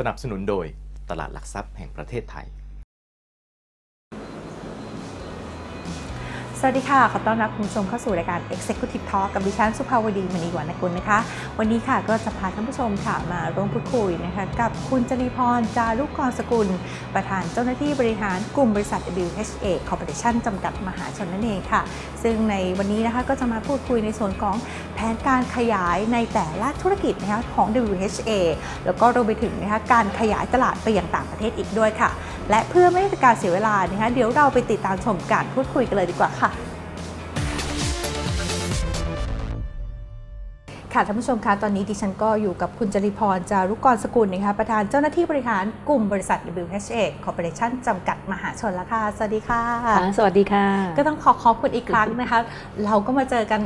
สนับสนุนโดยตลาดหลักทรัพย์แห่งประเทศไทย สวัสดีค่ะ ขอต้อนรับคุณผู้ชมเข้าสู่รายการ Executive Talk กับดิฉันสุภาวดีมณีวรรณกุลนะคะ วันนี้ค่ะก็จะพาท่านผู้ชมค่ะมาร่วมพูดคุยนะคะกับคุณจรีพร จารุกรสกุล ประธานเจ้าหน้าที่บริหารกลุ่มบริษัท WHA Corporation จำกัดมหาชนนั่นเองค่ะ ซึ่งในวันนี้นะคะก็จะมาพูดคุยในส่วนของแผนการขยายในแต่ละธุรกิจนะคะของ WHA แล้วก็รวมไปถึงนะคะการขยายตลาดไปยังต่างประเทศอีกด้วยค่ะ และเพื่อไม่ให้เป็นการเสียเวลานะคะเดี๋ยวเราไปติดตามชมการพูดคุยกันเลยดีกว่าค่ะค่ะท่านผู้ชมคะตอนนี้ดิฉันก็อยู่กับคุณจริพรจารุกรสกุลนะคะประธานเจ้าหน้าที่บริหารกลุ่มบริษัท WHA Corporation จำกัดมหาชนแล้วค่ะ สวัสดีค่ะค่ะ สวัสดีค่ะ ก็ต้องขอขอบคุณอีกครั้งนะคะ เราก็มาเจอกัน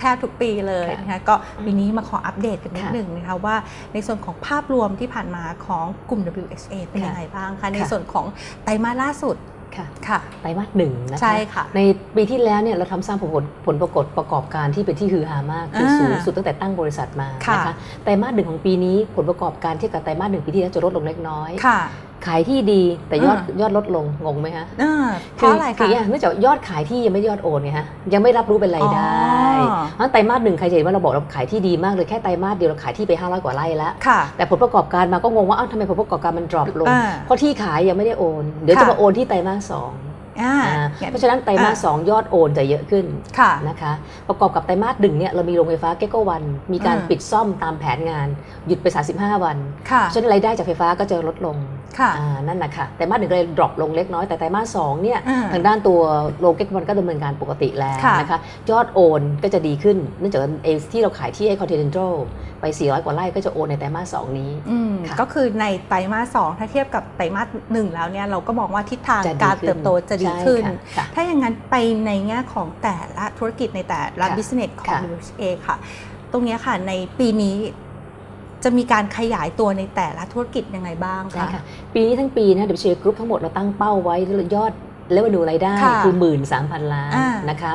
แค่ทุกปีเลยนะคะก็ปีนี้มาขออัปเดตกันนิดค่ะหนึ่งนะคะว่าในส่วนของภาพรวมที่ผ่านมาของกลุ่ม WHA เป็นค่ะยังไงบ้างคะในค่ะส่วนของไตรมาสล่าสุดค่ะค่ะไตรมาสหนึ่งนะคะใช่ค่ะในปีที่แล้วเนี่ยเราทำสร้างผลผลปรากฏประกอบการที่เป็นที่ฮือฮามากคืออ่าสูงสุดตั้งแต่ตั้งบริษัทมาค่ะนะคะไตรมาสหนึ่งของปีนี้ผลประกอบการเทียบกับไตรมาสหนึ่งปีที่แล้วจะลดลงเล็กน้อยค่ะ ขายที่ดีแต่ยอดอ่ายอดลดลงงงไหมคะอ่าเพราะอะไรคืคะอย่างเนื่องจากยอดขายที่ยังไม่ยอดโอนไงฮะยังไม่รับรู้เป็นรายได้อ๋อเพราะฉะนั้นไตรมาสหนึ่งใครจะเห็นว่าเราบอกเราขายที่ดีมากเลยแค่ไตรมาสเดียวเราขายที่ไป 500 กว่าไร่แล้วค่ะแต่ผลประกอบการมาก็งงว่าอ้าวทำไมผลประกอบการมันดรอปลงอ่าเพราะที่ขายยังไม่ได้โอน เดี๋ยวจะค่ะมาโอนที่ไตรมาสสองอ่าอ่างั้น เพราะฉะนั้นไตรมาสสองยอดโอนจะเยอะขึ้นค่ะนะคะ ประกอบกับไตรมาสหนึ่งเนี่ยเรามีโรงไฟฟ้าเกโกวัน มีการอืมปิดซ่อมตามแผนงาน หยุดไป 35 วันค่ะเพราะฉะนั้นรายได้จากไฟฟ้าก็จะลดลงค่ะอ่านั่นแหละค่ะไตรมาสหนึ่งก็เลยดรอปลงเล็กน้อยแต่ไตรมาสสองเนี่ยอ่าทางด้านตัวโรงเกโกวันก็ดำเนินการปกติแล้วค่ะนะคะยอดโอนก็จะดีขึ้นเนื่องจากว่าเอที่เราขายที่ไอคอนเทนเนอร์ไป 400 กว่าไร่ก็จะโอนในไตรมาสสองนี้อืมค่ะก็คือในไตรมาสสองถ้าเทียบกับไตรมาสหนึ่งแล้วเนี่ยเราก็มองว่าทิศทางจะดีการขึ้นเติบโตจะดีใช่ขึ้นค่ะค่ะถ้าอย่างนั้นไปในแง่ของแต่ละธุรกิจในแต่ละค่ะบิสเนสของค่ะ WHA ค่ะ ตรงเนี้ยค่ะในปีนี้จะมีการขยายตัวในแต่ละธุรกิจยังไงบ้างใช่คะค่ะปีนี้ทั้งปีนะ WCA Group ทั้งหมดเราตั้งเป้าไว้ยอดเลเวนูรายได้ค่ะคือ 13,000 ล้านอ่านะคะ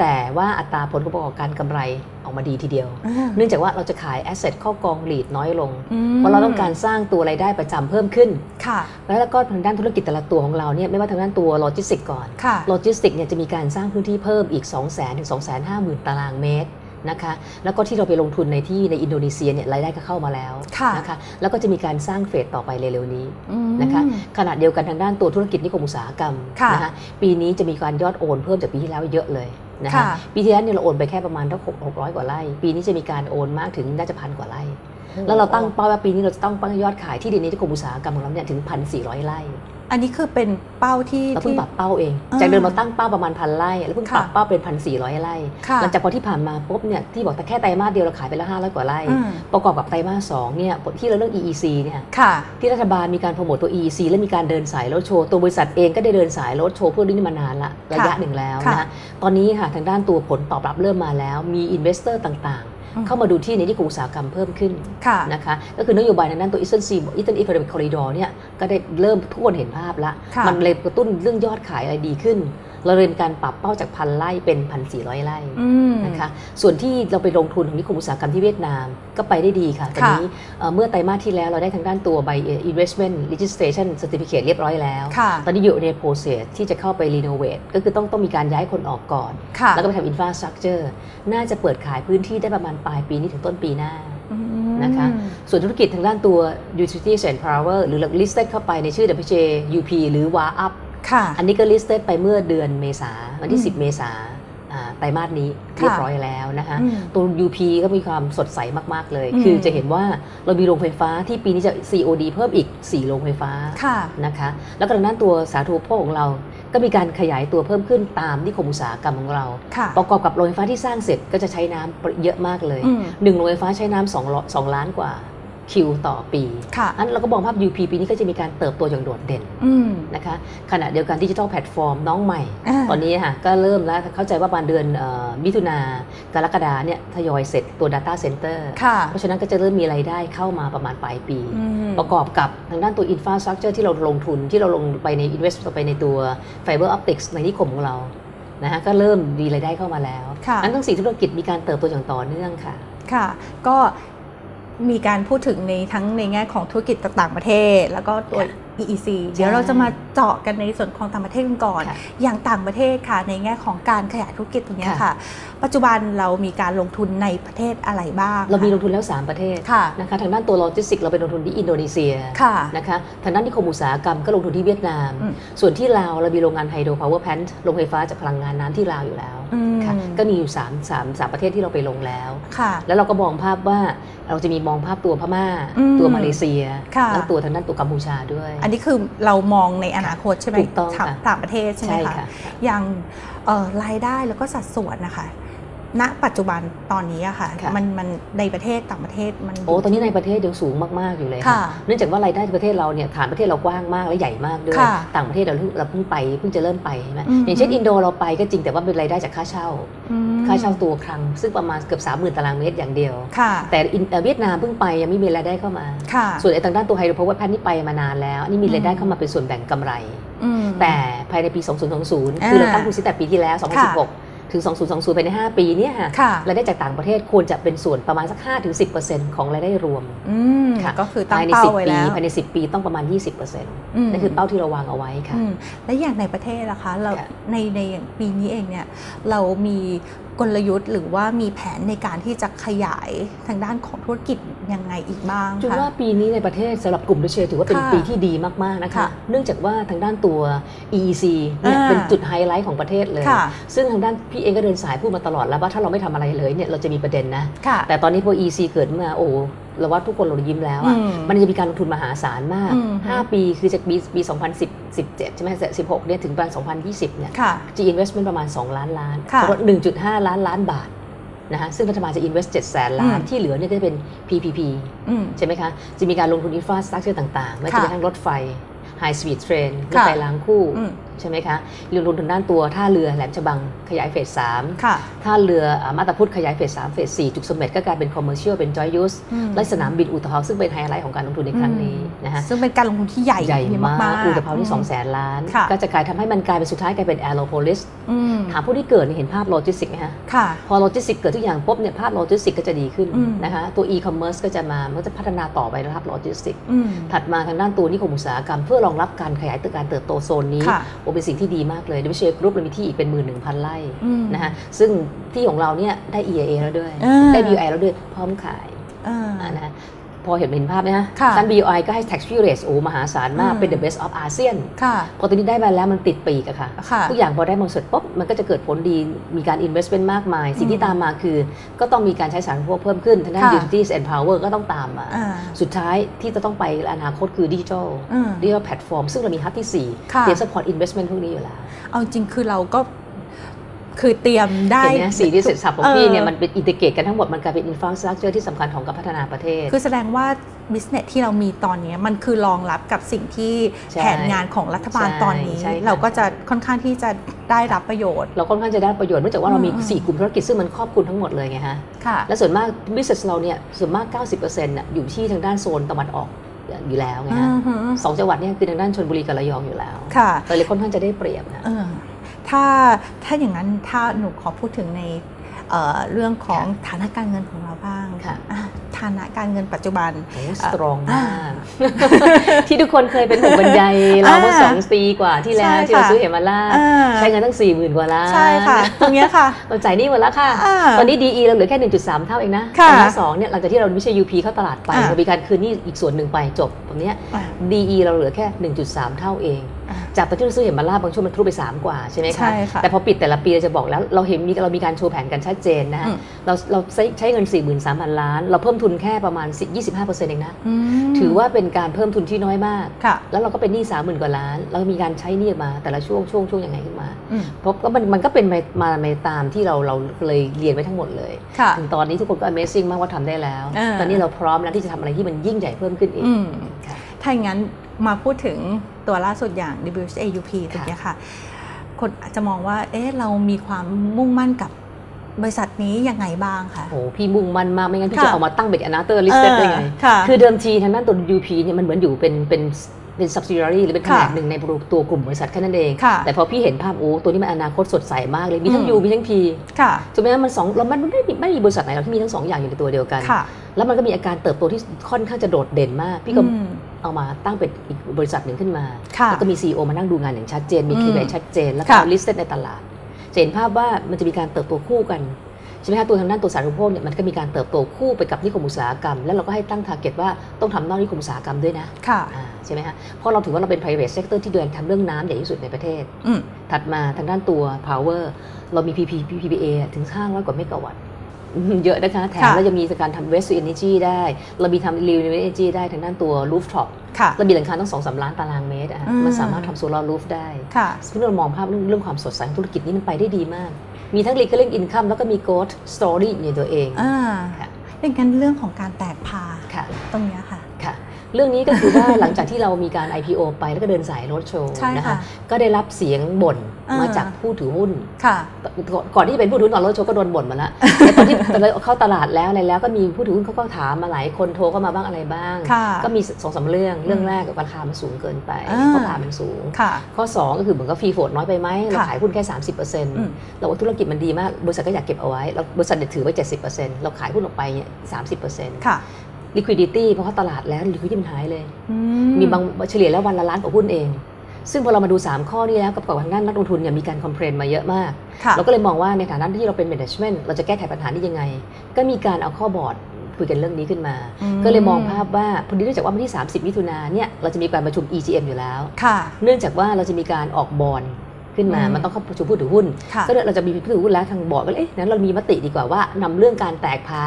แต่ว่าอัตราผลประกอบการกำไรออกมาดีทีเดียวอ่าเนื่องจากว่าเราจะขายแอสเซทเข้ากองหลีดน้อยลงอืมเพราะเราต้องการสร้างตัวรายได้ประจำเพิ่มขึ้น ค่ะ แล้วก็ทางด้านธุรกิจแต่ละตัวของเราเนี่ยไม่ว่าทางด้านตัวโลจิสติกก่อนค่ะโลจิสติกเนี่ยจะมีการสร้างพื้นที่เพิ่มอีก 2 0 0 0 0 0ถึง2 5 0 0 0 0 ตารางเมตรนะคะแล้วก็ที่เราไปลงทุนในที่ในอินโดนีเซียเนี่ยรายได้ก็เข้ามาแล้วค่ะนะคะแล้วก็จะมีการสร้างเฟสต่อไปเร็วๆนี้อืมนะคะขณะเดียวกันทางด้านตัวธุรกิจนิคมอุตสาหกรรมค่ะนะคะปีนี้จะมีการยอดโอนเพิ่มจากปีที่แล้วเยอะเลย นะคะค่ะปีที่แล้วเนี่ยเราโอนไปแค่ประมาณเท่าหกร้อยกว่าไร่ ปีนี้จะมีการโอนมากถึงน่าจะพันกว่าไร่ แล้วเราตั้งเป้าว่าปีนี้เราจะต้องปั้งยอดขายที่ดินนิคมอุตสาหกรรมของเราเนี่ยถึงพันสี่ร้อยไร่ อันนี้คือเป็นเป้าที่เราเพิ่งที่ปรับเป้าเองอ่าจากเดิมเราตั้งเป้าประมาณพันไร่แล้วเพิ่งปรับค่ะเป้าเป็นพันสี่ร้อยไร่ค่ะหลังจากพอที่ผ่านมาปุ๊บเนี่ยที่บอกแต่แค่ไตรมาสเดียวเราขายไปแล้วห้าร้อยกว่าไร่อืมประกอบกับไตรมาสสองเนี่ยที่เราเรื่อง EEC เนี่ยค่ะที่รัฐบาลมีการโปรโมตตัว EEC และมีการเดินสายรถโชว์ตัวบริษัทเองก็ได้เดินสายรถโชว์เพื่อเรื่องนี้มานานละระยะหนึ่งแล้วค่ะนะคะตอนนี้ค่ะทางด้านตัวผลตอบรับเริ่มมาแล้วมีอินเวสเตอร์ต่างอืมๆ เข้ามาดูที่ในที่อุตสาหกรรมเพิ่มขึ้นค่ะนะคะก็คือนโยบายทางด้านตัว Eastern Sea Eastern Economic Corridor เนี่ยก็ได้เริ่มทุกคนเห็นภาพละค่ะมันเลยกระตุ้นเรื่องยอดขายอะไรดีขึ้น เราเลยมีการปรับเป้าจากพันไร่เป็นพันสี่ร้อยไร่อืมนะคะส่วนที่เราไปลงทุนของนิคมอุตสาหกรรมที่เวียดนามก็ไปได้ดีค่ะตอนนี้เอ่อเมื่อไตรมาสที่แล้วเราได้ทางด้านตัว by investment registration certificate เรียบร้อยแล้วค่ะตอนนี้อยู่ใน process ที่จะเข้าไป renovate ก็คือต้องต้องมีการย้ายคนออกก่อนค่ะแล้วก็ไปทำ infrastructure น่าจะเปิดขายพื้นที่ได้ประมาณปลายปีนี้ถึงต้นปีหน้าอืมนะคะส่วนธุรกิจทางด้านตัว utilities and power หรือ listed เข้าไปในชื่อ WJ UP หรือ WA UP ค่ะ อันนี้ก็ listed ไปเมื่อเดือนเมษาวันที่อืม10 เมษาอ่าไตรมาสนี้ค่ะเรียบร้อยแล้วนะคะอืมตัว UP ก็มีความสดใสมาก ๆ เลยอืมคือจะเห็นว่าเรามีโรงไฟฟ้าที่ปีนี้จะ COD เพิ่มอีก 4 โรงไฟฟ้าค่ะนะคะ แล้วก็ทางด้านตัวสาธารณูปโภคของเรา ก็มีการขยายตัวเพิ่มขึ้นตามนิคมอุตสาหกรรมของเราค่ะประกอบกับโรงไฟฟ้าที่สร้างเสร็จก็จะใช้น้ำเยอะมากเลยอืมหนึ่งโรงไฟฟ้าใช้น้ำสองล้อสองล้านกว่า คิวต่อปีค่ะอันเราก็มองภาพ UP ปีนี้ก็จะมีการเติบโตอย่างโดดเด่นอืมนะคะขณะเดียวกันดิจิทัลแพลตฟอร์มน้องใหม่อ่าตอนนี้ค่ะก็เริ่มแล้วเข้าใจว่าประมาณเดือนเอ่อมิถุนากรกฎาเนี่ยทยอยเสร็จตัว Data Center ค่ะเพราะฉะนั้นก็จะเริ่มมีรายได้เข้ามาประมาณปลายปีอืมประกอบกับทางด้านตัว Infrastructure ที่เราลงทุนที่เราลงไปใน Invest ไปในตัว Fiber Optics ในนิคมของเรานะคะก็เริ่มมีรายได้เข้ามาแล้วค่ะนั้นทั้งสี่ธุรกิจมีการเติบโตอย่างต่อเนื่องค่ะค่ะ ก็ มีการพูดถึงในทั้งในแง่ของธุรกิจต่างประเทศ แล้วก็ตัว EEC เดี๋ยวเราจะมาเจาะกันในส่วนของต่างประเทศกันก่อนค่ะอย่างต่างประเทศค่ะ ในแง่ของการขยายธุรกิจตรงเนี้ยค่ะค่ะ ปัจจุบันเรามีการลงทุนในประเทศอะไรบ้าง เรามีลคะงทุนแล้ว 3 ประเทศค่ะนะคะทางด้านตัวโลจิสติกเราไปลงทุนที่อินโดนีเซียค่ะนะคะทางด้านนิคมอุตสาหกรรมก็ลงทุนที่เวียดนามอืมส่วนที่ลาวเรามีโรงงานไฮโดรพาวเวอร์แพนโรงไฟฟ้าจากพลังงานน้ำที่ลาวอยู่แล้วอืมค่ะก็มีอยู่3 3 3ประเทศที่เราไปลงแล้วค่ะแล้วเราก็มองภาพว่าเราจะมีมองภาพตัวพม่าอืมตัวมาเลเซียค่ะแล้วตัวทางด้านตัวกัมพูชาด้วยอันนี้คือเรามองในอนาคตใช่ไหมถูกต้องต่างค่ะต่างประเทศใช่ไหมใช่คะค่ะ อย่างเอ่อรายได้แล้วก็สัดส่วนนะคะ ณปัจจุบันตอนนี้อะค่ะ ค่ะ มันมันในประเทศต่างประเทศมัน โอ้ตอนนี้ในประเทศยังสูงมากๆอยู่เลยค่ะเนื่องจากว่ารายได้ในประเทศเราเนี่ยฐานประเทศเรากว้างมากและใหญ่มากด้วย ค่ะต่างประเทศเราเพิ่งเราเพิ่งไปเพิ่งจะเริ่มไปใช่ไหมอืม อย่างเช่นอินโดเราไปก็จริงแต่ว่าเป็นรายได้จากค่าเช่า อืมค่าเช่าตัวครั้งซึ่งประมาณเกือบ30,000ตารางเมตรอย่างเดียว ค่ะแต่อินเอ่อเวียดนามเพิ่งไปยังไม่มีรายได้เข้ามา ค่ะส่วนไอ้ทางด้านตัวไฮโดรพาวเวอร์แพนนี่ไปมานานแล้วอันนี้มีรายได้อืมเข้ามาเป็นส่วนแบ่งกำไร อืม แต่ภายในปี 2020 คือเราตั้งทุนตั้งแต่ปีที่แล้ว ค่ะ 2016 ถึง 2020 ภายใน 5 ปีเนี่ยค่ะค่ะรายได้จากต่างประเทศควรจะเป็นส่วนประมาณสัก 5-10%ของรายได้รวมอืมค่ะก็คือตั้งภายในเป้า10ไว้ปีแล้วภายใน 10 ปีต้องประมาณ 20%นั่นคือเป้าที่เราวางเอาไว้ค่ะอืมและอย่างในประเทศล่ะคะเราค่ะในในอย่างปีนี้เองเนี่ยเรามีกลยุทธ์ หรือว่ามีแผนในการที่จะขยายทางด้านของธุรกิจยังไงอีกบ้างจุนคะว่าปีนี้ในประเทศสำหรับกลุ่มดัชเชถือว่าเป็นค่ะปีที่ดีมากๆนะคะค่ะเนื่องจากว่าทางด้านตัว EEC เนี่ยอ่าเป็นจุดไฮไลท์ของประเทศเลยค่ะซึ่งทางด้านพี่เองก็เดินสายพูดมาตลอดแล้วว่าถ้าเราไม่ทำอะไรเลยเนี่ยเราจะมีประเด็นนะค่ะแต่ตอนนี้พอ EC เกิดมาโอ้เราว่าทุกคนเรายิ้มแล้วอะอืมมันจะมีการลงทุนมหาศาลมากอืม5ปีคือจากปีปี2010 17 ใช่ไหม16เนี่ยถึงปี2020 เนี่ยค่ะจะ investment ประมาณ 2 ล้านล้านค่ะสำหรับ1.5 ล้านล้านบาทนะคะซึ่งรัฐบาลจะ invest 7แสนล้านอืมที่เหลือเนี่ยก็จะเป็น PPP อืมใช่ไหมคะ จะมีการลงทุน infrastructure ต่างๆ ไม่ว่าจะค่ะเป็นทั้งรถไฟ high speed train รถค่ะไฟรางคู่อืมใช่ไหมคะลงทุนด้านตัวท่าเรือแหลมฉบังขยายเฟส3ค่ะท่าเรืออ่ามาตาพุทธขยายเฟส3เฟส4จุกเสม็ดก็กลายเป็น commercial เป็น joy use อืมและสนามบินอุตภาวซึ่งเป็นไฮไลท์ของการลงทุนในครั้งนี้นะฮะซึ่งเป็นการลงทุนที่ใหญ่ใหญ่มากอุตภาวที่2 0 0แสน0 0 0ล้านค่ะก็จะกลายทำให้มันกลายเป็นสุดท้ายกลายเป็น aeropolis ถามผู้ที่เกิดเนี่ยเห็นภาพโลจิสติกไหมฮะค่ะพอโลจิสติกเกิดทุกอย่างปุ๊บเนี่ยภาพโลจิสติกก็จะดีขึ้นอืมนะคะตัว e-commerce ก็จะมามันก็จะพัฒนาต่อไปในภาพโลจิสติกอืมถัดมาทางด้านตัวนิคมอุตสาหกรรมเพื่อรองรับการขยายตัวการเติบโตโซนนี้ค่ะโอ้เป็นสิ่งที่ดีมากเลยดิวิเชกรุ๊ปเรามีที่อีกเป็น1 1 0 0 0ไร่อืมนะคะซึ่งที่ของเราเนี่ยได้ EIA แล้วด้วยอ่าได้ BUI แล้วด้วยพร้อมขายอ่าอ่านะฮะ พอเห็นเห็นภาพนะฮะค่ะท่าน BUI ก็ให้ tax free rate โอ้มหาศาลมากอืมเป็น the best of ASEAN ค่ะพอตัวนี้ได้มาแล้วมันติดปีกอะค่ะค่ะ ทุกอย่างพอได้มาเสร็จปุ๊บมันก็จะเกิดผลดีมีการ investment มากมาย สิ่งอืที่มตามมาคือ ก็ต้องมีการใช้สารพวกเพิ่มขึ้นทางด้านค่ะ utilities and power ก็ต้องตามมาอ่าสุดท้ายที่จะต้องไปอนาคตคือดิจิทัลอืมดิจิทัลแพลตฟอร์มซึ่งเรามีฮับที่4ค่ะเตรียม support investment พวกนี้อยู่แล้วเอาจริงคือเราก็ คือเตรียมได้เห็นไหมสี่ที่เสร็จสับของพี่เนี่ยออมันเป็นอินทิเกรตกันทั้งหมดมันกลายเป็น infrastructure ที่สำคัญของการพัฒนาประเทศ คือแสดงว่า business ที่เรามีตอนนี้มันคือรองรับกับสิ่งที่ใช่แผนงานของรัฐบาลใช่ตอนนี้ใช่ค่ะเราก็จะค่อนข้างที่จะได้รับประโยชน์ เราค่อนข้างจะได้ประโยชน์เนื่องจากว่าเรามีอืม4กลุ่มธุรกิจซึ่งมันครอบคลุมทั้งหมดเลยไงฮะค่ะและส่วนมาก business เราเนี่ยส่วนมาก 90%น่ะอยู่ที่ทางด้านโซนตะวันออกอยู่แล้วไงฮะอือหือสองจังหวัดเนี่ยคือทางด้านชนบุรีกับระยองอยู่แล้วค่ะเราเลยค่อนข้างจะได้เปรียบนะเออ ถ้าถ้าอย่างนั้นถ้าหนูขอพูดถึงในเอ่อเรื่องของฐานะการเงินของเราบ้างค่ะอะฐานะการเงินปัจจุบันโอ้สตรองอ่ามากที่ทุกคนเคยเป็นห่วงบรรยายเราเมื่อสองปีกว่าที่แล้วใช่ที่เราค่ะซื้อเฮมาล่าอ่าใช้เงินตั้ง4 0,000กว่าล้านใช่ค่ะตรงเนี้ยค่ะเราจ่ายหนี้หมดแล้วค่ะอ่าตอนนี้ DE เราเหลือแค่ 1.3 เท่าเองนะค่ะตอนที่สองเนี่ยหลังจากที่เราไม่ใช่ UP เข้าตลาดไปอ่าเรามีการคืนหนี้อีกส่วนหนึ่งไปจบตรงเนี้ยอะ DE เราเหลือแค่ 1.3 เท่าเองอะ จากตอนที่เราซื้อเห็นมาล่าบางช่วงมันทะลุไป3กว่าใช่ไหมใช่คะค่ะแต่พอปิดแต่ละปีเราจะบอกแล้วเราเห็นมีเรามีการโชว์แผนกันชัดเจนนะฮะอืมเราเราใช้ใช้เงิน 43,000 ล้าน เราเพิ่มทุนแค่ประมาณ 25%เองนะอืมถือว่าเป็นการเพิ่มทุนที่น้อยมากค่ะแล้วเราก็เป็นหนี้30,000กว่าล้าน เรามีการใช้หนี้มาแต่ละช่วงช่วงช่วงยังไงขึ้นมาอืมเพราะก็มันมันก็เป็นมามาในตามที่เราเราเลยเรียนไว้ทั้งหมดเลยค่ะถึงตอนนี้ทุกคนก็ Amazing มากว่าทำได้แล้วอ่าตอนนี้เราพร้อมแล้วที่จะทำอะไรที่มันยิ่งใหญ่เพิ่มขึ้นอีกอืมค่ะถ้าอย่างนั้น มาพูดถึงตัวล่าสุดอย่าง WHAUP ตรงเนี้ยค่ะ คนอาจจะมองว่า เอ๊ะ เรามีความมุ่งมั่นกับบริษัทนี้ยังไงบ้างคะโอ้โหพี่มุ่งมั่นมาก ไม่งั้นพี่ค่ะจะเอามาตั้งเป็นอนาเตอร์ลิสเต็ได้ไงเออค่ะคือเดิมทีทางด้านตัว UP เนี่ยมันเหมือนอยู่เป็นเป็นเป็น subsidiary หรือเป็นแผนกค่ะหนึ่งในตัวกลุ่มบริษัทแค่นั้นเองค่ะแต่พอพี่เห็นภาพโอ้ตัวนี้มันอนาคตสดใสมากเลย มีทั้งอืม U มีทั้ง P ค่ะถูกไหมมันสองแล้วมันไม่มีไม่มีบริษัทไหนหรอกที่มีทั้งสองอย่างอยู่ในตัวเดียวกันค่ะแล้วมันก็มีอาการเติบโตที่ค่อนข้างจะโดดเด่นมาก พี่ก็อืม เอามาตั้งเป็นอีกบริษัทหนึ่งขึ้นมาค่ะแล้วก็มี CEO มานั่งดูงานอย่างชัดเจน มีอืม KPI ชัดเจน แล้วก็ค่ะลิสต์ในตลาดจะเห็นภาพว่ามันจะมีการเติบโตคู่กันใช่ไหมคะตัวทางด้านตัวสาธารณูปโภคเนี่ยมันก็มีการเติบโตคู่ไปกับนิคมอุตสาหกรรม แล้วเราก็ให้ตั้ง target ว่าต้องทำนอกนิคมอุตสาหกรรมด้วยนะค่ะอ่าใช่ไหมคะเพราะเราถือว่าเราเป็น private sector ที่เดินทำเรื่องน้ำใหญ่ที่สุดในประเทศอืมถัดมาทางด้านตัว power เรามี PP PPA ถึง500กว่าเมกะวัตต์อืม เยอะนะคะ แถมค่ะเรายังมีการทำ waste to energy ได้ เรามีทำ renewable energy ได้ทางด้านตัว rooftop ค่ะเรามีหลังคาต้องสองสามล้านตารางเมตรอะอืมมันสามารถทำโซลาร์รูฟได้ค่ะซึ่งเรามองภาพเรื่องเรื่องความสดใสของธุรกิจนี้มันไปได้ดีมาก มีทั้ง recurring income แล้วก็มี growth story อยู่ในตัวเองอ่าค่ะอย่างนั้นเรื่องของการแตกพาค่ะตรงเนี้ยค่ะค่ะเรื่องนี้ก็คือว่าหลังจากที่เรามีการ IPO ไปแล้วก็เดินสายรถโชว์ใช่นะค่ะคะก็ได้รับเสียงบ่นอ่า มมาจากผู้ถือหุ้นค่ะก่อนก่อนที่จะเป็นผู้ถือหุ้นตอนรถโชว์ก็โดนบ่นมาแล้วแต่ตอนที่ตอนเราเข้าตลาดแล้วอะไรแล้วก็มีผู้ถือหุ้นเขาก็ถามมาหลายคนโทรเข้ามาบ้างอะไรบ้างค่ะก็มีสองสามเรื่องเรื่องแรกราคามันสูงเกินไปอ่าเพราะราคามันสูงค่ะข้อ 2 ก็คือเหมือนกับฟรีโฟดน้อยไปไหมเราค่ะขายหุ้นแค่อืม30%เราว่าธุรกิจมันดีมากบริษัทก็อยากเก็บเอาไว้เราบริษัทเนี่ยถือไว้70%เราขายหุ้นออกไปเนี่ย30%ค่ะ liquidity เพราะเขาตลาดแล้ว liquidity มันหายเลยอืมีบางเฉลี่ยแล้ววันละล้านกว่าหุ้นเอง ซึ่งพอเรามาดู 3 ข้อนี้แล้วกับกับทางด้านนักลงทุนเนี่ยมีการคอมเพลนมาเยอะมากค่ะเราก็เลยมองว่าในฐานะที่เราเป็น management เราจะแก้ไขปัญหานี้ยังไง ก็มีการเอาข้อบอร์ดคุยกันเรื่องนี้ขึ้นมาอืมก็เลยมองภาพว่าพอดีเนื่องจากว่าวันที่ 30 มิถุนาเนี่ยเราจะมีการประชุม EGM อยู่แล้วค่ะเนื่องจากว่าเราจะมีการออกบอลขึ้นมาอืมมันต้องเข้าประชุมผู้ถือหุ้นค่ะก็เลยเราจะมีผู้ถือหุ้นแล้วทางบอร์ดก็เลยเอ๊ะนั้นเรามีมติดีกว่าว่านำเรื่องการแตกพา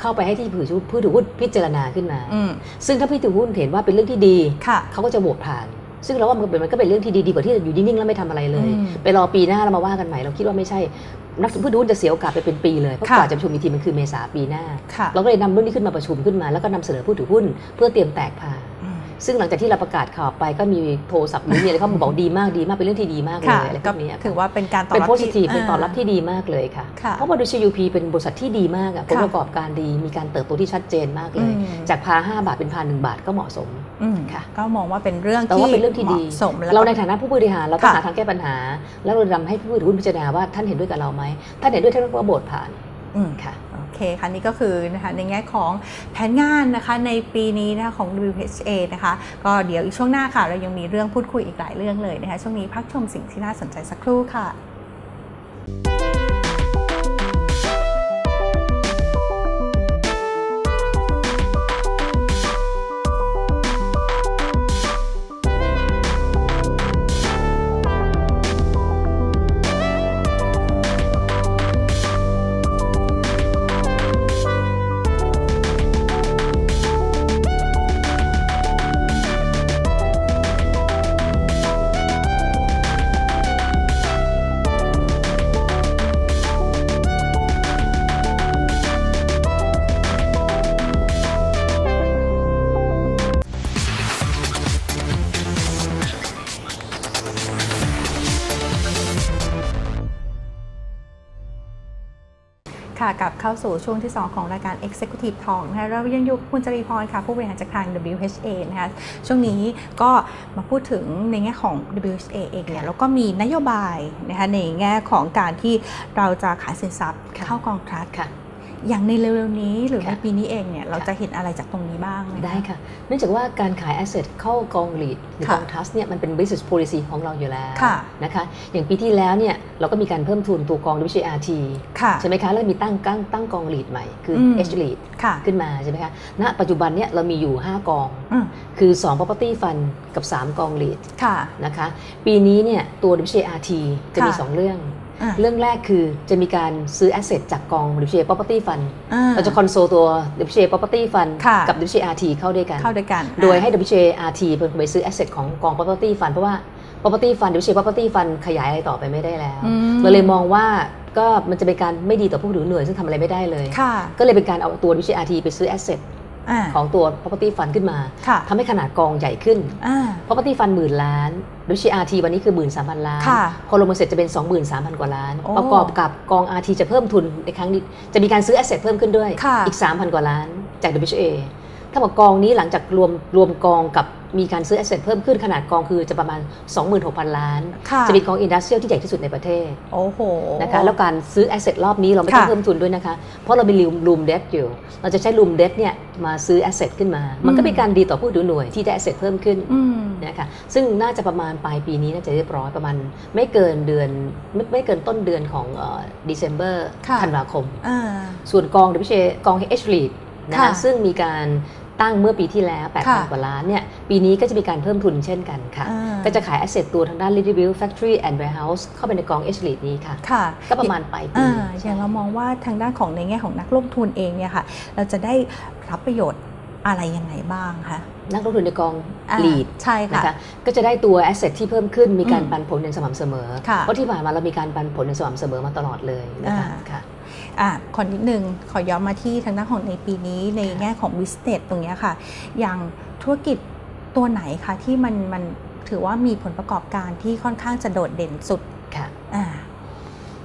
เข้าไปให้ที่ผู้ถือผู้ถือหุ้นพิจารณาขึ้นมาอืมซึ่งถ้าผู้ถือหุ้นเห็นว่าเป็นเรื่องที่ดีค่ะเขาก็จะโหวตผ่าน ซึ่งเราว่ามันเป็นมันก็เป็นเรื่องที่ดีดีกว่าที่จะอยู่นิ่งๆแล้วไม่ทำอะไรเลยอืมไปรอปีหน้าเรามาว่ากันใหม่เราคิดว่าไม่ใช่ นักผู้ถือหุ้นจะเสียโอกาสไปเป็นปีเลยเพราะค่ะกว่าจะประชุมอีกทีมันคือเมษาปีหน้าค่ะเราก็เลยนำเรื่องนี้ขึ้นมาประชุมขึ้นมา แล้วก็นำเสนอผู้ถือหุ้นเพื่อเตรียมแตกพาอืมซึ่งหลังจากที่เราประกาศข่าวไปก็มีโทรศัพท์หรือมีอะไรเข้ามาบอกดีมากดีมากเป็นเรื่องที่ดีมากเลค่ะยอะไรพก็วกนี้ค่ะถือว่าเป็นการตอบเป็นรับโพสิทีฟที่เป็นตอบรับที่ดีมากเลยค่ะค่ะเพราะว่าดู CUP เป็นบริษัทที่ดีมากอะผลค่ะประกอบการดีมีการเติบโตที่ชัดเจนมากเลยอืมจากพา5บาทเป็นพา1บาทก็เหมาะสมอืม ค่ะก็มองว่าเป็นเรื่องแต่ว่าเป็นเรื่องที่ดีเหมาะสมแล้วเราก็ในฐานะผู้บริหารเราต้องค่ะหาทางแก้ปัญหา แล้วเราทำให้ผู้ถือหุ้นพิจารณาว่าท่านเห็นด้วยกับเราไหมท่านเห็นด้วยท่านก็โบทผ่านอืมค่ะโอเคค่ะนี่ก็คือนะคะในแง่ของแผนงานนะคะในปีนี้นะคะของ WHA นะคะก็เดี๋ยวอีกช่วงหน้าค่ะ เรายังมีเรื่องพูดคุยอีกหลายเรื่องเลยนะคะช่วงนี้พักชมสิ่งที่น่าสนใจสักครู่ค่ะ สู่ช่วงที่ 2 ของรายการ Executive Talk นะคะเรายังอยู่กับคุณจรีพรค่ะ ผู้บริหารจากทาง WHA นะคะช่วงนี้ก็มาพูดถึงในแง่ของ WHA เองเนี่ยแล้วก็มีนโยบายนะคะในแง่ของการที่เราจะขายสินทรัพย์ค่ะเข้ากองทรัสต์ค่ะ อย่างในเร็วๆนี้หรือในค่ะปีนี้เองเนี่ยเราค่ะจะเห็นอะไรจากตรงนี้บ้างหมได้ค่ะ เนื่องจากว่าการขาย asset เข้ากอง lead หรือค่ะกอง trust เนี่ยมันเป็น business policy ของเราอยู่แล้วค่ะนะคะอย่างปีที่แล้วเนี่ยเราก็มีการเพิ่มทุนตัวกอง WHRT ค่ะใช่ไหมคะแล้วมีตั้งตั้งตั้งกอง lead ใหม่คืออืม H lead ค่ะขึ้นมาใช่ไหมคะณปัจจุบันเนี่ยเรามีอยู่ 5 กองอืมคือ 2 property fund กับ 3 กอง lead ค่ะนะคะปีนี้เนี่ยตัว WHRT จะมีค่ะ2เรื่องอะ เรื่องแรกคือจะมีการซื้อ asset จากกอง WHA property fund อ่เราจะคอนโซลตัว WHA property fund ค่ะกับ WHRT เข้าด้วยกัน เข้าด้วยกัน โดยให้อะ WHRT เป็นคนไปซื้อ asset ของกอง property fund เพราะว่า property fund WHA property fund ขยายอะไรต่อไปไม่ได้แล้วอืมเราเลยมองว่าก็มันจะเป็นการไม่ดีต่อผู้ถือหน่วยซึ่งทำอะไรไม่ได้เลยค่ะก็เลยเป็นการเอาตัว WHRT ไปซื้อ asset อ่า ของตัว property fund ขึ้นมาค่ะทำให้ขนาดกองใหญ่ขึ้นอ่า property fund หมื่นล้าน WHRT วันนี้คือ 13,000 ล้านค่ะพอลงมาเสร็จจะเป็น 23,000 กว่าล้านโอ้ประกอบกับกอง RT จะเพิ่มทุนในครั้งนี้จะมีการซื้อ asset เพิ่มขึ้นด้วยค่ะอีก 3,000 กว่าล้านจาก WHA ถ้าบอกกองนี้หลังจากรวมรวมกองกับ มีการซื้อแอสเซทเพิ่มขึ้นขนาดกองคือจะประมาณ 26,000 ล้านค่ะจะเป็นกองอินดัสเทรียลที่ใหญ่ที่สุดในประเทศโอ้โหนะคะแล้วการซื้อแอสเซทรอบนี้เราไม่ต้องค่ะเพิ่มทุนด้วยนะคะ เพราะเรามีรูมเดทอยู่ เราจะใช้รูมเดทเนี่ยมาซื้อแอสเซทขึ้นมา มันก็เป็นการดีต่อผู้ถือหน่วยที่ได้แอสเซทเพิ่มขึ้นอืมนะคะซึ่งน่าจะประมาณปลายปีนี้น่าจะเรียบร้อยประมาณไม่เกินเดือนไม่ไม่เกินต้นเดือนของเดซ ember ค่ะธันวาคมอ่าส่วนกอง w กอง H lead นะค่ะคะซึ่งมีการ ตั้งเมื่อปีที่แล้วค่ะ8,000 กว่าล้านเนี่ยปีนี้ก็จะมีการเพิ่มทุนเช่นกันค่ะอ่าก็จะขาย asset ตัวทางด้าน Rebuild Factory and Warehouse เข้าไปในกอง H lead นี้ค่ะค่ะก็ประมาณปลายปีอ่าอย่างเรามองว่าทางด้านของในแง่ของนักลงทุนเองเนี่ยค่ะ เราจะได้รับประโยชน์ อะไรยังไงบ้างคะนักลงทุนในกองอ่า lead ใช่ค่ะนะคะก็จะได้ตัว asset ที่เพิ่มขึ้นมีการอืมปันผลอย่างสม่ำเสมอค่ะเพราะที่ผ่านมาเรามีการปันผลอย่างสม่ำเสมอมาตลอดเลยนะคะอ่าค่ะอะขอนิดนึงขอย้อนมาที่ทางด้านของในปีนี้ในแง่ของบิสเนสตรงเนี้ยค่ะ อย่างธุรกิจตัวไหนคะที่มันมันถือว่ามีผลประกอบการที่ค่อนข้างจะโดดเด่นสุดค่ะอ่า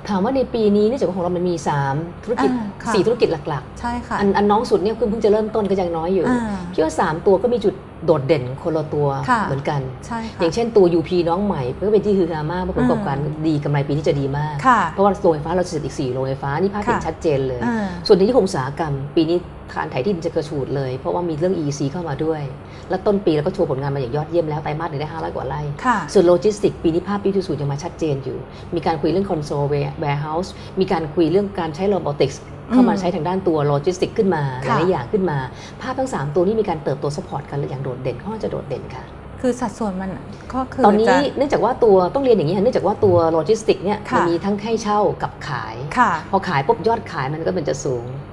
ถามว่าในปีนี้เนื่องจากว่าของเรามันมี 3 ธุรกิจอ่าค่ะ4ธุรกิจหลักใช่ค่ะๆอันอันน้องสุดเนี่ยคือเพิ่งจะเริ่มต้นก็ยังน้อยอยู่อ่าพี่ว่า3ตัวก็มีจุดโดดเด่นคนละตัวค่ะเหมือนกันใช่ค่ะอย่างเช่นตัว UP น้องใหม่ก็เป็นที่ฮือฮามากเพราะผลประกอบการดีกำไรปีนี้จะดีมากค่ะเพราะว่าโรงไฟฟ้าเราจะเสร็จอีก4โรงไฟฟ้านี่ภาพเห็นค่ะชัดเจนเลยอ่าส่วนในที่คมอุตสาหกรรม ปีนี้ฐานไถที่ดินจะกระฉูดเลย เพราะว่ามีเรื่อง EEC เข้ามาด้วย และต้นปีเราก็โชว์ผลงานมาอย่างยอดเยี่ยมแล้วไตรมาสหนึ่งได้ 500 กว่าไร่ค่ะส่วนโลจิสติกปีนี้ภาพปีที่สูตรยังมาชัดเจนอยู่ มีการคุยเรื่องคอนโซลแวร์เฮาส์มีการคุยเรื่องการใช้โรบอติกส์เข้ามาอืมใช้ทางด้านตัวโลจิสติกขึ้นมาหค่ะลายๆอย่างขึ้นมา ภาพทั้ง 3 ตัวนี้มีการเติบโตสปอร์ตกันอย่างโดดเด่นค่อนข้างจะโดดเด่นค่ะ คือสัดส่วนมันก็คือตอนนี้จะเนื่องจากว่าตัวต้องเรียนอย่างนี้ค่ะเนื่องจากว่าตัวโลจิสติกเนี่ยค่ะมันมีทั้งให้เช่ากับขายค่ะพอขายปุ๊บยอดขายมันก็เป็นจะสูงเซต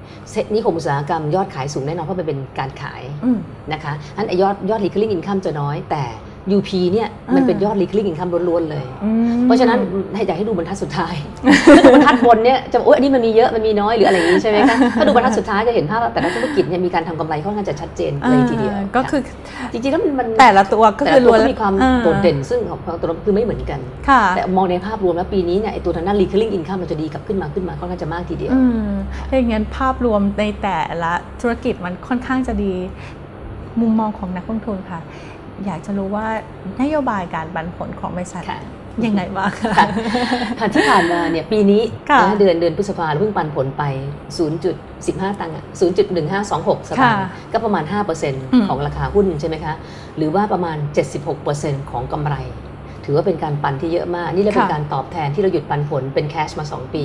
นิคมอุตสาหกรรมยอดขายสูงแน่นอนเพราะมันเป็นการขายอืมนะคะอันไอ้ยอดยอด recurring income จะน้อยแต่ UP เนี่ยมันอ่าเป็นยอด recurring income ล้วนๆเลยอืมเพราะฉะนั้นให้อยากให้ดูบรรทัดสุดท้ายถ้าดูบรรทัดบนเนี่ยจะบอกโอ้ยอันนี้มันมีเยอะมันมีน้อยหรืออะไรอย่างนี้ใช่ไหมคะถ้าดูบรรทัดสุดท้ายจะเห็นภาพว่าแต่ละธุรกิจเนี่ยมีการทำกำไรค่อนข้างจะชัดเจนเลยทีเดียวอ่าก็คือค่ะจริงๆแล้วมันมันแต่ละตัวก็แต่คือละตัวล้วนก็มีความอ่โดดเด่นซึ่งของของตัวเราคือไม่เหมือนกันค่ะแต่มองในภาพรวมแล้วปีนี้เนี่ยไอ้ตัวทางด้าน recurring income มันจะดีกลับขึ้นมาขึ้นมาค่อนข้างจะมากทีเดียวอืมถ้าอย่างนั้นภาพรวมในแต่ละธุรกิจมันค่อนข้างจะดีมุมมองของนักลงทุนค่ะ อยากจะรู้ว่านโยบายการปันผลของบริษัทค่ะยังไงบ้างคะค่ะค่ะที่ผ่านมาเนี่ยปีนี้ค่ะนะเดือนเดือนพฤษภาเราเพิ่งปันผลไป 0.15 ตังค์อะ0.1526 สตางค์ค่ะก็ประมาณอืม5%ของราคาหุ้นใช่ไหมคะ หรือว่าประมาณ 76%ของกำไร ถือว่าเป็นการปันที่เยอะมาก นี่เราเป็นค่ะการตอบแทนที่เราหยุดปันผลเป็นแคชมา 2 ปี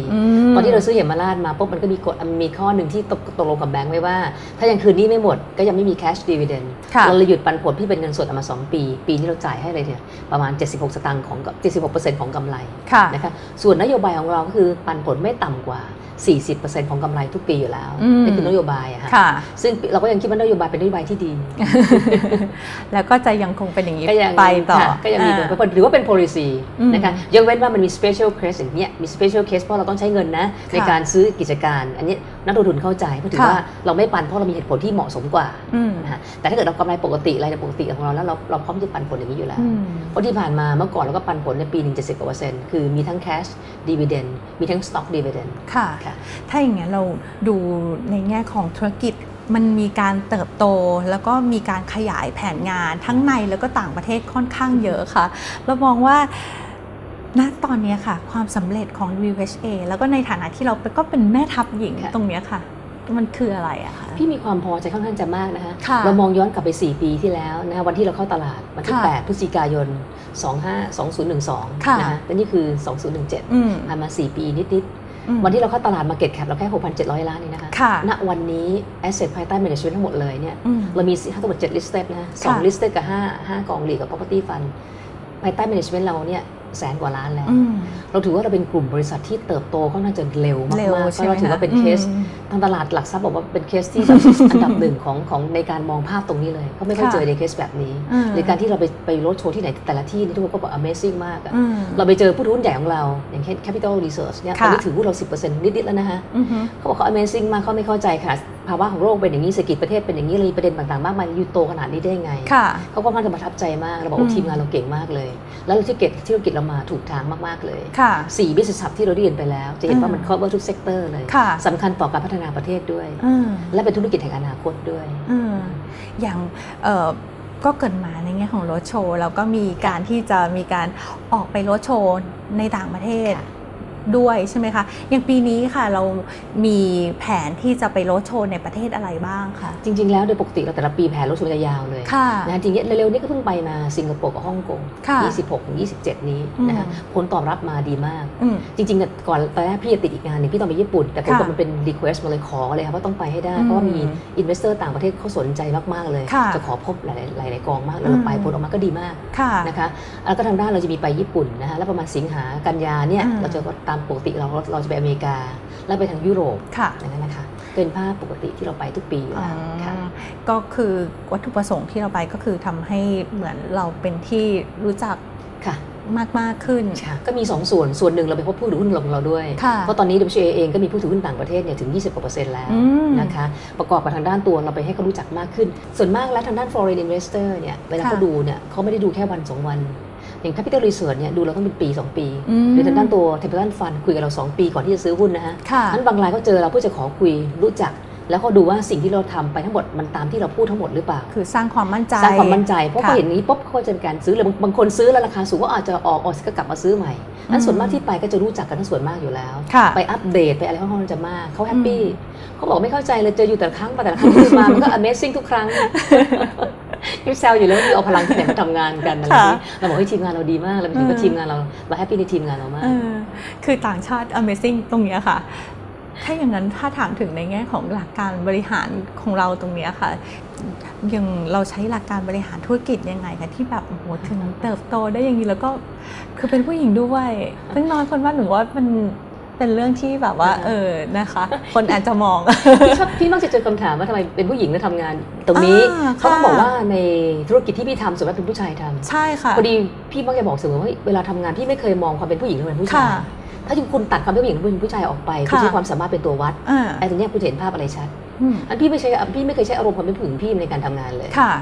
มตอนที่เราซื้อเหมราชมาปุ๊บมันก็มีกฎมีข้อหนึ่งที่ตกตกลงกับแบงค์ไว้ว่า ถ้ายังคืนหนี้ไม่หมดก็ยังไม่มี cash dividend ค่ะเราเลยหยุดปันผลที่เป็นเงินสดเอามา 2 ปี ปีนี้เราจ่ายให้เลยเนี่ยประมาณ 76 สตางค์ของ76%ของกำไรค่ะนะคะส่วนนโยบายของเราก็คือปันผลไม่ต่ำกว่า40%ของกำไรทุกปีอยู่แล้วอืมนี่คือนโยบายอะค่ะค่ะ ซึ่งเราก็ยังคิดว่านโยบายเป็นนโยบายที่ดี แล้วก็จะยังคงเป็นอย่างนี้ก็ยังไปต่อค่ะก็ยังมีอ่าเป็นถือว่าเป็น policy อืมนะคะยกเว้นว่ามันมี special case อย่างเงี้ยมี special case เพราะเราต้องใช้เงินนะ ในการซื้อกิจการ อันนี้นักลงทุนเข้าใจเพราะถือค่ะว่าเราไม่ปันเพราะเรามีเหตุผลที่เหมาะสมกว่าอืมนะคะแต่ถ้าเกิดเรากำไรปกติรายได้ปกติของเราแล้วเราเราพร้อมจะปันผลอย่างนี้อยู่แล้วอืมเพราะที่ผ่านมาเมื่อก่อนเราก็ปันผลในปีหนึ่งเจ็ดสิบกว่าเปอร์เซ็นต์คือมีทั้ง cash dividend มีทั้ง stock dividend ค่ะค่ะถ้าอย่างนี้นเราดูในแง่ของธุรกิจ มันมีการเติบโตแล้วก็มีการขยายแผนงานทั้งในแล้วก็ต่างประเทศค่อนข้างเยอะค่ะ เรามองว่าณตอนนี้ค่ะ ความสำเร็จของ WHA แล้วก็ในฐานะที่เราก็เป็นแม่ทัพหญิงค่ะตรงเนี้ยค่ะ มันคืออะไรอะคะพี่มีความพอใจค่อนข้างจะมากนะคะค่ะเรามองย้อนกลับไป 4 ปีที่แล้วนะคะวันที่เราเข้าตลาดวันที่ค่ะ8พฤศจิกายน 25 2012ค่ะนะคะและนี่คือ 2017อืมผ่านมา 4 ปีนิดอืมๆ วันที่เราเข้าตลาดมาเก็ตแคปเราแค่ 6,700 ล้านนี่นะคะค่ะณวันนี้ asset ภายใต้ management ทั้งหมดเลยเนี่ยอืมเรามีทั้งหมด7 listed นะสองค่ะ listed กับ5 5กองหลีกกับ property fund ภายใต้ management เราเนี่ย แสนกว่าล้านแล้วอืมเราถือว่าเราเป็นกลุ่มบริษัทที่เติบโตค่อนข้างจะเร็วมากเร็วๆเพใช่ราะไหมเราถือว่าเป็นคะเคสอืมทางตลาดหลักทรัพย์บอกว่าเป็นเคสที่แบบอันดับหนึ่งของของในการมองภาพตรงนี้เลยเขาไม่ค่อยค่ะเจอในเคสแบบนี้อืมหรือการที่เราไปไปรถโชว์ที่ไหนแต่ละที่นี่ทุกคนก็บอก amazing มากอะอืมเราไปเจอผู้ถือหุ้นใหญ่ของเรา อย่างเช่น Capital Research เนี่ยตค่ะอนนี้ถือหุ้นเรา 10%นิดๆแล้วนะคะอือฮึเขาบอกเขา amazing มากเขาไม่เข้าใจค่ะ ภาวะของโลกเป็นอย่างนี้เศรษฐกิจประเทศเป็นอย่างนี้เลยมีประเด็นต่างๆมากมายอยู่โตขนาดนี้ได้ยังไงค่ะเขาก็ค่อนข้างจะประทับใจมากเราบอกอืว่ามทีมงานเราเก่งมากเลย แล้วที่เก็ตที่เรากิจเรามาถูกทางมากๆเลยค่ะสี่ business hub ที่เราได้เรียนไปแล้ว จะเห็นว่าอืมมัน cover ทุก sector เลยค่ะสำคัญต่อการพัฒนาประเทศด้วยอืมและเป็นธุรกิจแห่งอนาคตด้วยอืมอย่างเอ่อก็เกิดมาในแง่ของรถโชว์แล้วก็มีการที่จะมีการออกไปรถโชว์ในต่างประเทศค่ะ ด้วยใช่ไหมคะ อย่างปีนี้ค่ะเรามีแผนที่จะไปรถโชว์ในประเทศอะไรบ้างคะจริง ๆ แล้วโดยปกติเราแต่ละปีแผนรถชมจะยาวเลยค่ะนะจริงๆเร็วๆนี้ก็เพิ่งไปมาสิงคโปร์กับฮ่องกงค่ะ26ถึง27 นี้นะคะอืมผลตอบรับมาดีมากอืมจริงๆเนี่ยก่อนตอนแรกพี่จะติดอีกงานหนึ่งพี่ต้องไปญี่ปุ่น แต่ปรากฏค่ะมันเป็นรีเควสต์มาเลยขอเลยครับว่าต้องไปให้ได้อืมเพราะว่ามีอินเวสเตอร์ต่างประเทศเขาสนใจมากๆเลยค่ะจะขอพบหลายๆหลายๆกองมากแล้วเราไปอืมผลออกมาก็ดีมากค่ะนะคะแล้วก็ทางด้านเราจะมีไปญี่ปุ่นนะคะแล้วประมาณสิงหากันยาเนี่ยอืมเราจะตามปกติเราเราจะไปอเมริกา แล้วไปทางยุโรปค่ะอย่างนั้นนะคะเป็นภาพปกติที่เราไปทุกปีอยู่แล้วค่ะอ่าก็คือวัตถุประสงค์ที่เราไปก็คือทำให้เหมือนเราเป็นที่รู้จักค่ะมากมากๆขึ้นค่ะก็มี 2 ส่วน ส่วนหนึ่งเราไปพบผู้ถือหุ้นของเราด้วยค่ะเพราะตอนนี้ WA เองก็มีผู้ถือหุ้นต่างประเทศเนี่ยถึง 20กว่าเปอร์เซ็นต์แล้วอืมนะคะ ประกอบกับทางด้านตัวเราไปให้เขารู้จักมากขึ้น ส่วนมากแล้วทางด้าน foreign investor เนี่ยเวลาค่ะเขาดูเนี่ยเขาไม่ได้ดูแค่วัน2วัน อย่าง capital research เนี่ยดูเราต้องเป็นปี 2 ปีอืมหรือทางด้านตัว capital fund คุยกับเรา 2 ปีก่อนที่จะซื้อหุ้นนะฮะค่ะนั้นบางรายก็เจอเราเพื่อจะขอคุยรู้จัก แล้วเขาดูว่าสิ่งที่เราทำไปทั้งหมดมันตามที่เราพูดทั้งหมดหรือเปล่า คือสร้างความมั่นใจสร้างความมั่นใจเพราะค่ะเขาเห็นนี้ปุ๊บเขาก็จะมีการซื้อเลยบางบางคนซื้อแล้วราคาสูงก็อาจจะออกออกก็กลับมาซื้อใหม่นั้นส่วนมากที่ไปก็จะรู้จักกันทั้งส่วนมากอยู่แล้วค่ะไปอัปเดตไปอะไรค่อนข้างจะมากเขาแฮปปี้เขาบอกไม่เข้าใจเลยเจออยู่แต่ละครั้งแต่ละครั้งที่มามันก็ Amazing ทุกครั้ง ยูแซวอยู่แล้วมีเอาพลังที่ไหนมาทำงานกันอะไรอย่างนี้เราบอกให้ยทีมงานเราดีมากเราถือว่าอืมทีมงานเราเราแฮปปี้ในทีมงานเรามากเออคือต่างชาติ Amazing ตรงเนี้ยค่ะถ้าอย่างนั้นถ้าถามถึงในแง่ของหลักการบริหารของเราตรงเนี้ยค่ะยังเราใช้หลักการบริหารธุรกิจยังไงคะที่แบบโอ้โหถึงเติบโตได้อย่างนี้แล้วก็คือเป็นผู้หญิงด้วยซึ่งน้อยคนว่าหนูว่ามัน เป็นเรื่องที่แบบว่า เออนะคะ คนอาจจะมองพี่ชอบพี่มักจะเจอคำถามว่าทำไมเป็นผู้หญิงแล้วทำงาน ตรงนี้อ่าเขาต้องค่ะบอกว่าในธุรกิจที่พี่ทำส่วนมากเป็นผู้ชายทำใช่ค่ะพอดีพี่มักจะบอกเสมอว่าเฮ้ยเวลาทำงานพี่ไม่เคยมองความเป็นผู้หญิงหรือเป็นผู้ชาค่ะยถ้าคุณตัดความเป็นผู้หญิงหรือเป็นผู้ชายออกไปคุณค่ะใช้ความสามารถเป็นตัววัดอ่าไอ้ตรงเนี้ยคุณจะเห็นภาพอะไรชัดอืมอันพี่ไม่ใช่พี่ไม่เคยใช้อารมณ์ความเป็นผู้หญิงพี่ในการทำงานเลยค่ะ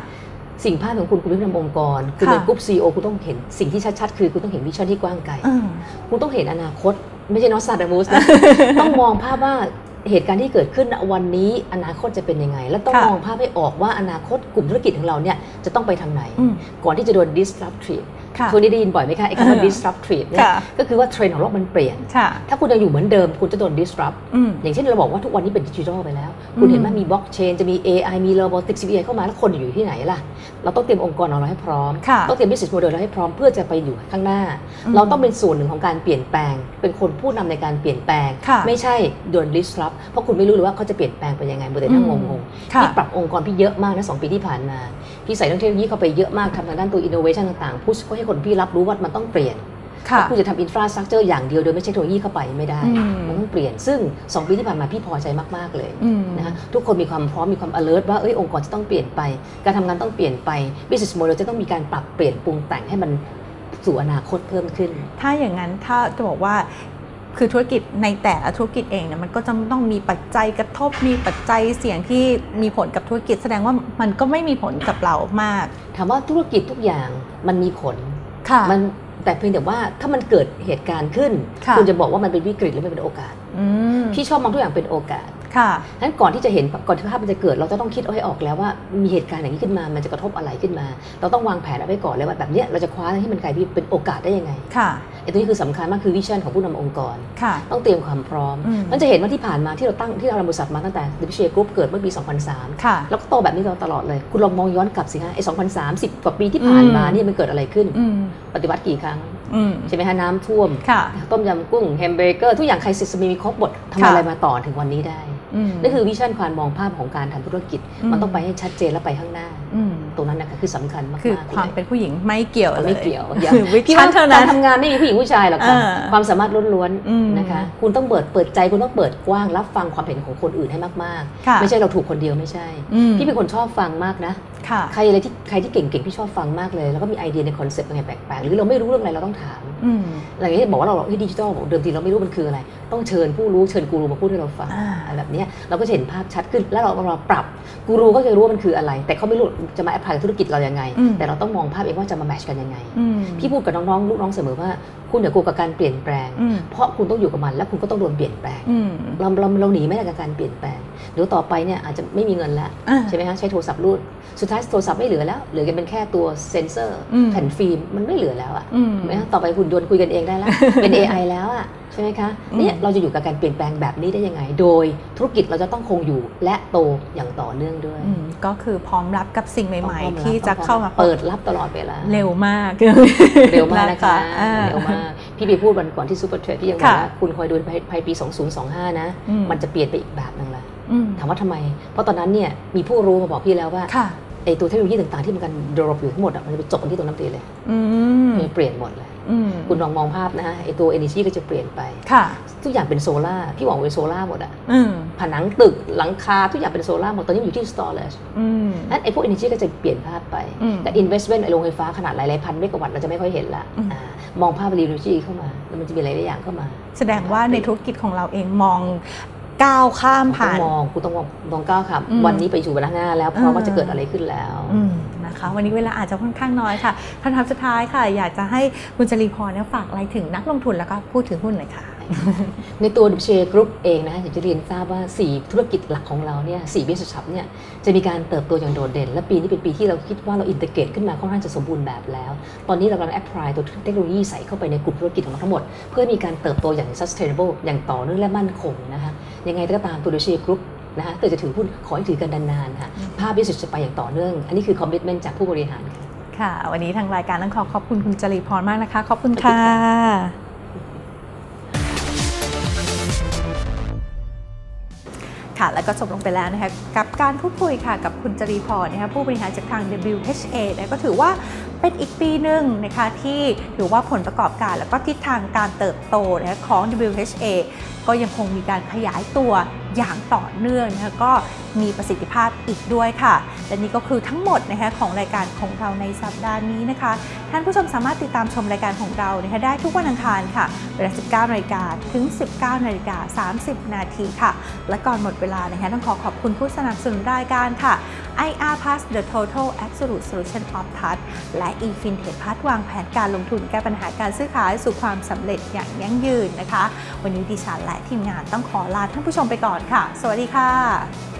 สิ่งภาพของคุณคุณเป็นผู้นำองค์กร คุณค่ะเป็นกรุ๊ปซีโอคุณต้องเห็นสิ่งที่ชัดๆ คือคุณต้องเห็นวิชั่นที่กว้างไกลอืมคุณต้องเห็นอนาคต ไม่ใช่นอสซาดามูสนะ ต้องมองภาพว่าเหตุการณ์ที่เกิดขึ้นณวันนี้อนาคตจะเป็นยังไง แล้วต้องค่ะมองภาพให้ออกว่าอนาคตกลุ่มธุรกิจของเราเนี่ยจะต้องไปทางไหนอืมก่อนที่จะโดน disruptive ค่ะ ช่วงนี้ได้ยินบ่อยไหมคะไอ้คำว่าเออ disruptive เนี่ยค่ะก็คือว่าเทรนด์ของโลกมันเปลี่ยนค่ะถ้าคุณยังอยู่เหมือนเดิมคุณจะโดน disrupt อืมอย่างเช่นเราบอกว่าทุกวันนี้เป็นดิจิทัลไปแล้ว คุณเห็นไหมอืมมีบล็อกเชนจะมี AI มี robotics มี AI เข้ามาแล้วคนอยู่ที่ไหนล่ะ เราต้องเตรียมองค์กรของเราให้พร้อมค่ะต้องเตรียม business model เราให้พร้อมเพื่อจะไปอยู่ข้างหน้าอืมเราต้องเป็นส่วนหนึ่งของการเปลี่ยนแปลง เป็นคนผู้นำในการเปลี่ยนแปลงค่ะไม่ใช่โดน disrupt เพราะคุณไม่รู้เลยว่าเขาจะเปลี่ยนแปลงไปยังไงบนแต่นั่งอืงมงๆค่ะพี่ปรับองค์กรพี่เยอะมากนะสองปีที่ผ่านมาพี่ใส่เรื่องเทคโนโลยีเข้าไปเยอะมากทำทางด้านตัว innovation ต่างๆพุชก็ให้คนพี่รับรู้ว่ามันต้องเปลี่ยนค่ะว่าคุณจะทำอินฟราสตรักเจอร์อย่างเดียวโดยไม่ใช่เทคโนโลยีเข้าไปไม่ได้อืมมันต้องเปลี่ยนซึ่ง 2 ปีที่ผ่านมาพี่พอใจมาก ๆ เลยอืมนะคะทุกคนมีความพร้อมมีความ alert ว่าเอ้ยองค์กรจะต้องเปลี่ยนไป การทำงานต้องเปลี่ยนไป business model จะต้องมีการปรับเปลี่ยนปรุงแต่งให้มันสู่อนาคตเพิ่มขึ้น ถ้าอย่างนั้นถ้าจะบอกว่าคือธุรกิจในแต่ละธุรกิจเองเนี่ยมันก็จะต้องมีปัจจัยกระทบมีปัจจัยเสี่ยงที่มีผลกับธุรกิจ แสดงว่ามันก็ไม่มีผลกับเรามากถามว่าธุรกิจทุกอย่างมันมีผลค่ะ มันแต่เพียงแต่ว่าถ้ามันเกิดเหตุการณ์ขึ้นค่ะณจะบอกว่ามันเป็นวิกฤตหรือมันเป็นโอกาสอืมพี่ชอบมองทุกอย่างเป็นโอกาส ค่ะฉะนั้นก่อนที่จะเห็นก่อนที่ภาพมันจะเกิด เราจะต้องคิดเอาให้ออกแล้วว่ามีเหตุการณ์อย่างนี้ขึ้นมา มันจะกระทบอะไรขึ้นมา เราต้องวางแผนเอาไว้ก่อนเลยว่าแบบเนี้ยเราจะคว้าให้มันกลายเป็นโอกาสได้ยังไงค่ะไอ้ตัวนี้คือสำคัญมากคือวิชั่นของผู้นำองค์กรค่ะต้องเตรียมความพร้อมอืมมันจะเห็นว่าที่ผ่านมาที่เราตั้งที่เราทำบริษัทมาตั้งแต่ดิพิเชียกรุ๊ปเกิดเมื่อปี 2003ค่ะแล้วก็โตแบบนี้มาตลอดเลย คุณลองมองย้อนกลับสิฮะไอ้2003 10กว่าปีที่ผ่านมาอืมเนี่ยมันเกิดอะไรขึ้นอืมปฏิวัติกี่ครั้งอืมใช่ไหมฮะน้ำท่วมค่ะต้มยำกุ้งแฮมเบอร์เกอร์ทุกอย่างใครซิสมีมีครบหมดทำค่ะอะไรมาต่อถึงวันนี้ได้อืม นั่นคือวิชั่นความมองภาพของการทำธุรกิจอืมมันต้องไปให้ชัดเจนและไปข้างหน้าอืมตรงนั้นนะคะคือสำคัญมากๆคือความเลยเป็นผู้หญิงไม่เกี่ยวเลยไม่เกี่ยวอย่าคือวิพี่ชั่ว่านเท่าการนั้นทำงานไม่มีผู้หญิงผู้ชายหรอกค่ะเออความสามารถล้วนอืมๆนะคะ คุณต้องเปิดเปิดใจคุณต้องเปิดกว้างรับฟังความเห็นของคนอื่นให้มากค่ะๆไม่ใช่เราถูกคนเดียวไม่ใช่อืมพี่เป็นคนชอบฟังมากนะค่ะ ใครอะไรที่ใครที่เก่งๆพี่ชอบฟังมากเลย แล้วก็มีไอเดียในคอนเซ็ปต์ยังไงแปลกๆ หรือเราไม่รู้เรื่องอะไรเราต้องถามอืมอย่างนี้บอกว่าเราเฮ้ยดิจิทัลบอกเดิมทีเราไม่รู้มันคืออะไร ต้องเชิญผู้รู้เชิญกูรูมาพูดให้เราฟังอ่าอะไรแบบเนี้ยเราก็จะเห็นภาพชัดขึ้นแล้วเราเราปรับกูรูก็จะรู้ว่ามันคืออะไร แต่เขาไม่รู้จะมาแอพพลายกับธุรกิจเรายังไงอืมแต่เราต้องมองภาพเองว่าจะมาแมทชกันยังไงอืมพี่พูดกับน้องๆลูกน้องเสมอว่าคุณอย่ากลัวกับการเปลี่ยนแปลงอืมเพราะคุณต้องอยู่กับมัน แล้วคุณก็ต้องโดนเปลี่ยนแปลงอืมเราเราเราหนีไม่ได้กับการเปลี่ยนแปลงเดี๋ยวต่อไปเนี่ยอาจจะไม่มีเงินแล้วอ่าใช่ไหมคะใช้โทรศัพท์รูดสุดท้ายโทรศัพท์ไม่เหลือแล้วเหลือกันเป็นแค่ตัวเซ็นเซอร์อืมแผ่นฟิล์มมันไม่เหลือแล้วอะอืมเห็นไหมคะต่อไปหุ่นยนต์คุยกันเองได้แล้วเป็น AI แล้วอะใช่ไหมคะอืมเนี่ยเราจะอยู่กับการเปลี่ยนแปลงแบบนี้ได้ยังไง โดยธุรกิจเราจะต้องคงอยู่และโตอย่างต่อเนื่องด้วยอืมก็คือพร้อมรับกับสิ่งใหม่ต้องพร้อรับๆที่จะเข้ามาเปิดรับตลอดเวลาเร็วมากเร็วมากนะคะอ่าเร็วมากพี่ไปพูดวันก่อนที่ซูเปอร์เทรดพี่ยังบอกค่ะว่าคุณคอยดูภายภายปี 2025 นะอืมมันจะเปลี่ยนไปอีกแบบหนึงละอืมถามว่าทำไม เพราะตอนนั้นเนี่ยมีผู้รู้มาบอกพี่แล้วว่าค่ะ ไอ้ตัวเทคโนโลยีต่างๆที่มันกันดรอปอยู่ทั้งหมดอะมันจะไปจบกันที่ตรงนั้นพอดีเลยอืมมันเปลี่ยนหมดเลยอืมคุณลองมองภาพนะฮะไอ้ตัว energy ก็จะเปลี่ยนไปค่ะทุกอย่างเป็นโซล่าพี่บอกเป็นโซล่าหมดอะอืมผนังตึกหลังคาทุกอย่างเป็นโซล่าหมดตอนนี้อยู่ที่ storage อืมนั้นไอ้พวก energy ก็จะเปลี่ยนภาพไปอืมแต่ investment ไอ้โรงไฟฟ้าขนาดหลายๆพันเมกะวัตต์เราจะไม่ค่อยเห็นละอืมอ่ามองภาพ energy เข้ามาแล้วมันจะมีหลายๆอย่างเข้ามา แสดงว่าในธุรกิจของเราเองมอง ก้าวข้ามต้อผ่างนมองคุณต้องมองมองก้าวค่ะอืมวันนี้ไปสู่วันข้างหน้าแล้วเพราะว่าอ่าจะเกิดอะไรขึ้นแล้วอืมนะคะวันนี้เวลาอาจจะค่อนข้างน้อยค่ะคำถามสุดท้ายค่ะ อยากจะให้คุณจรีพรเนี่ยฝากอะไรถึงนักลงทุนแล้วก็พูดถึงหุ้นหน่อยค่ะ ในตัวดิเชกรุ๊ปเองนะคะอยากจะเรียนทราบว่า 4 ธุรกิจหลักของเราเนี่ยสี่ business hub เนี่ยจะมีการเติบโตอย่างโดดเด่น และปีนี้เป็นปีที่เราคิดว่าเราอินเต r เก e ขึ้นมาค่อนข้างจะสมบูรณ์แบบแล้ว ตอนนี้เรากำลังแอพพลายตัวเทคโนโลยีใส่เข้าไปในกลุ่มธุรกิจของเราทั้งหมด เพื่อมีการเติบโตอย่าง sustainable อย่างต่อเนื่องและมั่นคงนะคะยังไงก็ตามตัวดิเชกรุ๊ปนะคะเตอจะถือหุ้นขอให้ถือกันนานๆค่ะภาพ business จะไปอย่างต่อเนื่อง อันนี้คือ commitment จากผู้บริหารค่ะค่ะ วันนี้ทางรายการต้องขอขอบคุณคุณจรีพรมากนะคะ ขอบคุณค่ะ ค่ะ แล้วก็จบลงไปแล้วนะคะกับการพูดคุยค่ะกับคุณจรีพรนะคะผู้บริหารจากทาง WHA นะก็ถือว่าเป็นอีกปีหนึ่งนะคะที่ถือว่าผลประกอบการแล้วก็ทิศทางการเติบโตนะะของ WHA ก็ยังคงมีการขยายตัวอย่างต่อเนื่องนะคะก็มีประสิทธิภาพอีกด้วยค่ะ และนี่ก็คือทั้งหมดนะคะของรายการของเราในสัปดาห์นี้นะคะ ท่านผู้ชมสามารถติดตามชมรายการของเรานะคะได้ทุกวันอังคารค่ะ เวลา 19นาฬิกาถึง 19นาฬิกา30 นาทีค่ะ และก่อนหมดเวลานะคะต้องขอขอบคุณผู้สนับสนุนรายการค่ะ IR Pass The Total Absolute Solution of Touch และ eFintech Pass วางแผนการลงทุนแก้ปัญหาการซื้อขายสู่ความสำเร็จอย่างยั่งยืนนะคะ วันนี้ดิฉันและทีมงานต้องขอลาท่านผู้ชมไปก่อนค่ะ สวัสดีค่ะ